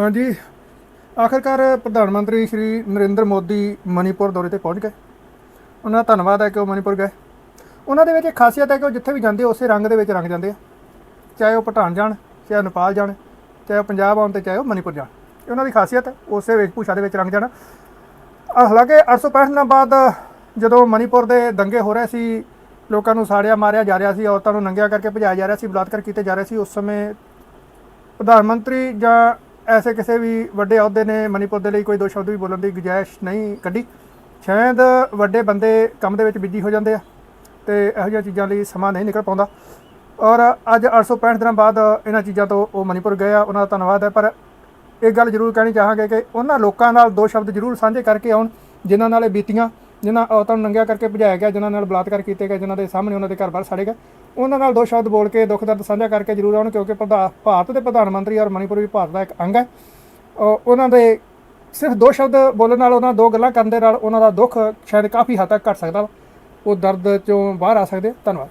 ਹਾਂਜੀ। ਆਖਰਕਾਰ ਪ੍ਰਧਾਨ ਮੰਤਰੀ ਸ਼੍ਰੀ ਨਰਿੰਦਰ ਮੋਦੀ ਮਨੀਪੁਰ ਦੌਰੇ ਤੇ ਪਹੁੰਚ ਗਏ। ਉਹਨਾਂ ਦਾ ਧੰਨਵਾਦ ਹੈ ਕਿ ਉਹ ਮਨੀਪੁਰ ਗਏ। ਉਹਨਾਂ ਦੇ ਵਿੱਚ ਇੱਕ ਖਾਸੀਅਤ ਹੈ ਕਿ ਉਹ ਜਿੱਥੇ ਵੀ ਜਾਂਦੇ, ਉਸੇ ਰੰਗ ਦੇ ਵਿੱਚ ਰੰਗ ਜਾਂਦੇ ਆ। ਚਾਹੇ ਉਹ ਭੂਟਾਨ ਜਾਣ, ਚਾਹੇ ਉਹ ਨੇਪਾਲ ਜਾਣ, ਚਾਹੇ ਉਹ ਪੰਜਾਬ ਆਉਣ ਤੇ ਚਾਹੇ ਉਹ ਮਨੀਪੁਰ ਜਾਣ। ਇਹ ਉਹਨਾਂ ਦੀ ਖਾਸੀਅਤ ਹੈ, ਉਸੇ ਵੇਸ਼ਭੂਸ਼ਾ ਦੇ ਵਿੱਚ ਰੰਗ ਜਾਣਾ। ਅਹ ਹਾਲਾਂਕਿ 865 ਦਿਨਾਂ ਬਾਅਦ ਜਦੋਂ ਮਨੀਪੁਰ ਦੇ ਦੰਗੇ ਹੋ ਰਹੇ ਸੀ, ਲੋਕਾਂ ਨੂੰ ਸਾੜਿਆ ਮਾਰਿਆ ਜਾ ਰਿਹਾ ਸੀ, ਔਰਤਾਂ ਨੂੰ ਨੰਗਿਆ ਕਰਕੇ ਭਜਾਇਆ ਜਾ ਰਿਹਾ ਸੀ, ਬਲਾਤਕਾਰ ਕੀਤੇ ਜਾ ਰਹੇ ਸੀ, ਉਸ ਸਮੇਂ ਪ੍ਰਧਾਨ ਮੰਤਰੀ ਜਾਂ ਐਸੇ ਕਿਸੇ ਵੀ ਵੱਡੇ ਅਹੁਦੇ ਨੇ ਮਨੀਪੁਰ ਦੇ ਲਈ ਕੋਈ ਦੋ ਸ਼ਬਦ ਵੀ ਬੋਲਣ ਦੀ ਗੁੰਜਾਇਸ਼ ਨਹੀਂ ਕੱਢੀ। ਸ਼ਾਇਦ ਵੱਡੇ ਬੰਦੇ ਕੰਮ ਦੇ ਵਿੱਚ ਬਿਜ਼ੀ ਹੋ ਜਾਂਦੇ ਆ ਤੇ ਇਹੋ ਜਿਹੀਆਂ ਚੀਜ਼ਾਂ ਲਈ ਸਮਾਂ ਨਹੀਂ ਨਿਕਲ ਪਾਉਂਦਾ। ਔਰ ਅੱਜ 865 ਦਿਨਾਂ ਬਾਅਦ ਇਹਨਾਂ ਚੀਜ਼ਾਂ ਤੋਂ ਉਹ ਮਨੀਪੁਰ ਗਏ ਆ, ਉਹਨਾਂ ਦਾ ਧੰਨਵਾਦ ਹੈ। ਪਰ ਇਹ ਗੱਲ ਜ਼ਰੂਰ ਕਹਿਣੀ ਚਾਹਾਂਗੇ ਕਿ ਉਹਨਾਂ ਲੋਕਾਂ ਨਾਲ ਦੋ ਸ਼ਬਦ ਜ਼ਰੂਰ ਸਾਂਝੇ ਕਰਕੇ ਆਉਣ, ਜਿਨ੍ਹਾਂ ਨਾਲ ਇਹ ਬੀਤੀਆਂ। ਜਿਨ੍ਹਾਂ ਔਰਤਾਂ ਨੂੰ ਨੰਗਿਆ ਕਰਕੇ ਭਜਾਇਆ ਗਿਆ, ਜਿਨ੍ਹਾਂ ਨਾਲ ਬਲਾਤਕਾਰ ਕੀਤੇ ਗਏ, ਜਿਨ੍ਹਾਂ ਦੇ ਸਾਹਮਣੇ ਉਹਨਾਂ ਦੇ ਘਰ ਬਾਰ ਸਾੜੇ ਗਏ। ਉਹਨਾਂ ਨਾਲ ਦੋ ਸ਼ਬਦ ਬੋਲ ਕੇ ਦੁੱਖ ਦਰਦ ਸਾਂਝਾ ਕਰਕੇ ਜ਼ਰੂਰ ਆਉਣ, ਕਿਉਂਕਿ ਪ੍ਰਧਾ- ਭਾਰਤ ਦੇ ਪ੍ਰਧਾਨ ਮੰਤਰੀ ਔਰ ਮਨੀਪੁਰ ਵੀ ਭਾਰਤ ਦਾ ਇੱਕ ਅੰਗ ਹੈ। ਔਰ ਉਹਨਾਂ ਦੇ ਸਿਰਫ ਦੋ ਸ਼ਬਦ ਬੋਲਣ ਨਾਲ ਉਹਨਾਂ ਦੋ ਗੱਲਾਂ ਕਰਨ ਦੇ ਨਾਲ ਉਹਨਾਂ ਦਾ ਦੁੱਖ ਸ਼ਾਇਦ ਕਾਫੀ ਹੱਦ ਤੱਕ ਘਟ ਸਕਦਾ ਵਾ। ਉਹ ਦਰਦ ਚੋਂ ਬਾਹਰ ਆ ਸਕਦੇ ਧੰਨਵਾਦ।